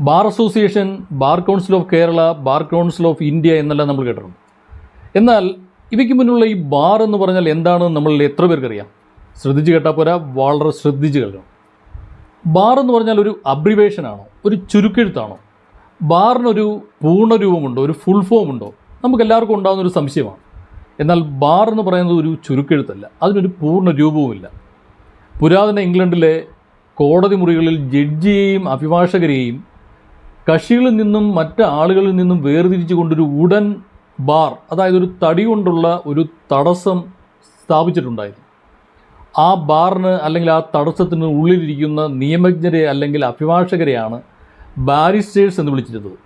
Bar association bar council of Kerala bar council of India എന്നല്ല നമ്മൾ കേട്ടിട്ടുണ്ട്. എന്നാൽ ഇവയ്ക്ക് മുന്നിലുള്ള ഈ ബാർ എന്ന് പറഞ്ഞാൽ എന്താണെന്ന് നമ്മളിൽ എത്ര പേർക്കറിയാം ശ്രദ്ധിച്ച് കേട്ടാൽ പോരാ വളരെ ശ്രദ്ധിച്ച് കേൾക്കണം. ബാർ എന്ന് പറഞ്ഞാൽ ഒരു അബ്രിവേഷനാണോ ഒരു ചുരുക്കെഴുത്താണോ? ബാറിനൊരു പൂർണരൂപമുണ്ടോ? ഒരു ഫുൾ ഫോം ഉണ്ടോ നമുക്ക് എല്ലാവർക്കും ഉണ്ടാകുന്ന ഒരു സംശയമാണ്. എന്നാൽ ബാർ എന്ന് പറയുന്നത് ഒരു ചുരുക്കെഴുത്തല്ല. അതിനൊരു പൂർണ രൂപവുമില്ല പുരാതന ഇംഗ്ലണ്ടിലെ കോടതി മുറികളിൽ ജഡ്ജിയെയും അഭിഭാഷകരെയും കക്ഷികളിൽ നിന്നും മറ്റ് ആളുകളിൽ നിന്നും വേർതിരിച്ചു കൊണ്ടൊരു ഉടൻ ബാർ അതായത് ഒരു തടി കൊണ്ടുള്ള ഒരു തടസ്സം സ്ഥാപിച്ചിട്ടുണ്ടായിരുന്നു. ആ ബാറിന് അല്ലെങ്കിൽ ആ തടസ്സത്തിന് ഉള്ളിലിരിക്കുന്ന നിയമജ്ഞരെ അല്ലെങ്കിൽ അഭിഭാഷകരെയാണ് ബാരിസ്റ്റേഴ്സ് എന്ന് വിളിച്ചിരുന്നത്.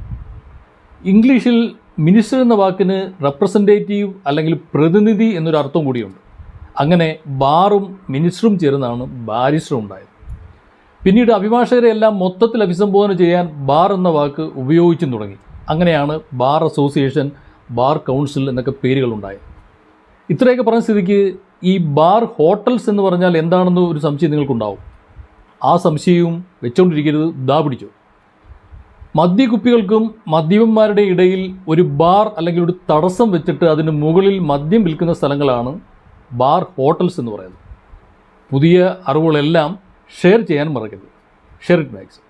ഇംഗ്ലീഷിൽ മിനിസ്റ്റർ എന്ന വാക്കിന് റെപ്രസെന്റേറ്റീവ് അല്ലെങ്കിൽ പ്രതിനിധി എന്നൊരു അർത്ഥം കൂടിയുണ്ട്. അങ്ങനെ ബാറും മിനിസ്റ്ററും ചേർന്നാണ് ബാരിസ്റ്ററും ഉണ്ടായത്. പിന്നീട് അഭിഭാഷകരെ എല്ലാം മൊത്തത്തിൽ അഭിസംബോധന ചെയ്യാൻ ബാർ എന്ന വാക്ക് ഉപയോഗിച്ചും തുടങ്ങി. അങ്ങനെയാണ് ബാർ അസോസിയേഷൻ ബാർ കൗൺസിൽ എന്നൊക്കെ പേരുകളുണ്ടായത്. ഇത്രയൊക്കെ പറഞ്ഞ സ്ഥിതിക്ക് ഈ ബാർ ഹോട്ടൽസ് എന്ന് പറഞ്ഞാൽ എന്താണെന്ന് ഒരു സംശയം നിങ്ങൾക്കുണ്ടാവും. ആ സംശയവും വെച്ചുകൊണ്ടിരിക്കരുത് ദാ പിടിച്ചു. മദ്യക്കുപ്പികൾക്കും മദ്യപന്മാരുടെ ഇടയിൽ ഒരു ബാർ അല്ലെങ്കിൽ ഒരു തടസ്സം വെച്ചിട്ട് അതിന് മുകളിൽ മദ്യം വിൽക്കുന്ന സ്ഥലങ്ങളാണ് ബാർ ഹോട്ടൽസ് എന്ന് പറയുന്നത്. പുതിയ അറിവുകളെല്ലാം ഷെയർ ചെയ്യാൻ മറക്കരുത്. Share it max